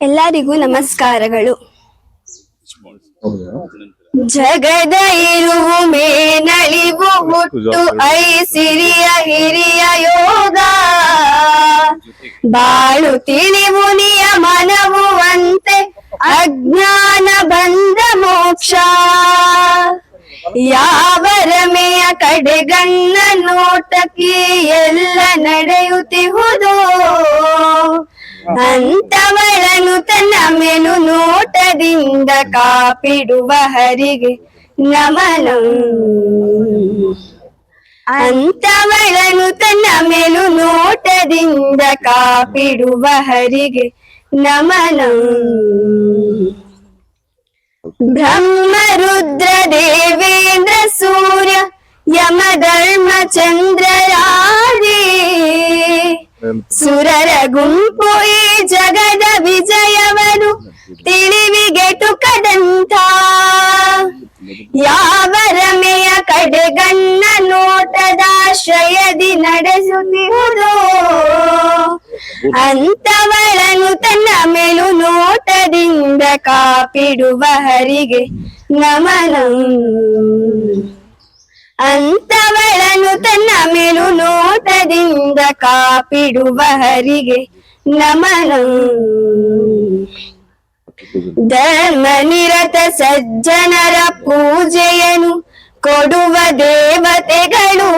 ಎಲ್ಲರಿಗೂ ನಮಸ್ಕಾರಗಳು. ಜಗದ ಇರುವು ಮೇನಳಿವು ಹುಟ್ಟು ಐ ಸಿರಿಯ ಹಿರಿಯ ಯೋಗ. ಬಾಳು ತಿಳಿವು ನಿಯಮನವು ಅಂತೆ ಅಜ್ಞಾನ ಬಂದ ಮೋಕ್ಷ. ಯಾವ ರಮೆಯ ಕಡೆಗಣ್ಣ ನೋಟಕ್ಕೆ ಎಲ್ಲ ನಡೆಯುತ್ತಿಹುದು? ಅಂತವಳನು ತನ್ನ ಮೆನು ನೋಟದಿಂದ ಕಾಪಿಡುವ ಹರಿಗೆ ನಮನ. ಅಂತವಳನು ತನ್ನ ಮೆನು ನೋಟದಿಂದ ಕಾಪಿಡುವ ಹರಿಗೆ ನಮನ. ಬ್ರಹ್ಮ ರುದ್ರ ದೇವೇಂದ್ರ ಸೂರ್ಯ ಯಮ ಧರ್ಮ ಚಂದ್ರ ಸುರರ ಗುಂಪು ಈ ಜಗದ ವಿಜಯವನ್ನು ತಿಳಿವಿಗೆಟುಕದಂಥ ಯಾವ ರಮೆಯ ಕಡೆಗಣ್ಣ ನೋಟದಾಶ್ರಯದಿ ನಡೆಸುತ್ತಿರುವುದು ಅಂತವಳನು ತನ್ನ ಮೇಲು ನೋಟದಿಂದ ಕಾಪಿಡುವ ಹರಿಗೆ ನಮನ. ಅಂತವಳನು ತನ್ನ ಮೇಲು ನೋಟದಿಂದ ಕಾಪಿಡುವ ಹರಿಗೆ ನಮನ. ಧರ್ಮ ನಿರತ ಸಜ್ಜನರ ಪೂಜೆಯನು ಕೊಡುವ ದೇವತೆಗಳು.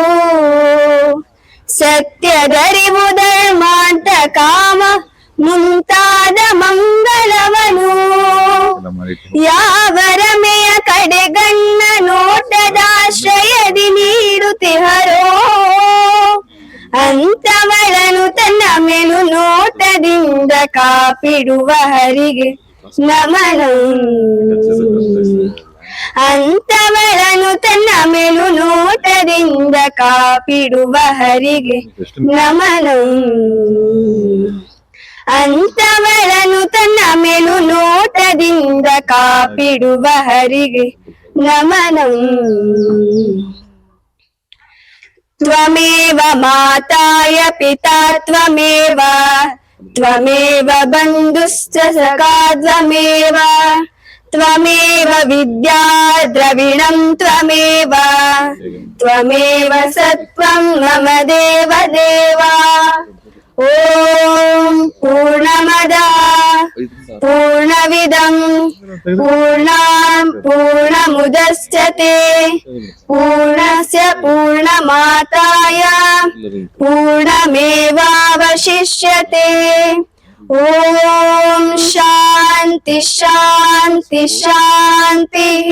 ಸತ್ಯದರಿವು ಧರ್ಮಾಂತ ಕಾಮ ಮುಂತಾದ ಮಂಗಳವನು. ಯಾವ ರಮೆಯ ಕಡೆಗಣ್ಣ ನೋಟದಾಶ್ರಯದಿ ನೀಡುತ್ತಿಹರೋ. ಅಂತವಳನು ತನ್ನ ಮೇಲು ನೋಟದಿಂದ ಕಾಪಿಡುವ ಹರಿಗೆ ನಮನ. ಅಂತವಳನು ತನ್ನ ಮೇಲು ನೋಟದಿಂದ ಕಾಪಿಡುವ ಹರಿಗೆ ನಮನ. ಅಂತವಳನು ತನ್ನ ಮೇಲು ನೋಟದಿಂದ ಕಾಪಿಡುವ ಹರಿಗೆ ನಮನ ತ್ವಮೇವ ಮಾತಾಯ ಪಿತಾ ತ್ವಮೇವ ತ್ವಮೇವ ಬಂಧುಶ್ಚ ಸಖಾ ತ್ವಮೇವ ತ್ವಮೇವ ವಿದ್ಯಾ ದ್ರವಿಣಂ ತ್ವಮೇವ ತ್ವಮೇವ ಸತ್ವಂ ಮಮ ದೇವ ओम पूर्णमद पूर्णविदम् पूर्णाम् पूर्णमुदस्यते। पूर्णस्य पूर्णमाताय पूर्णमेवावशिष्यते। ॐ शान्ति शान्ति शान्तिः।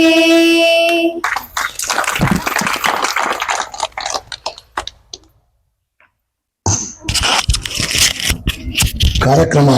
ಕಾರ್ಯಕ್ರಮ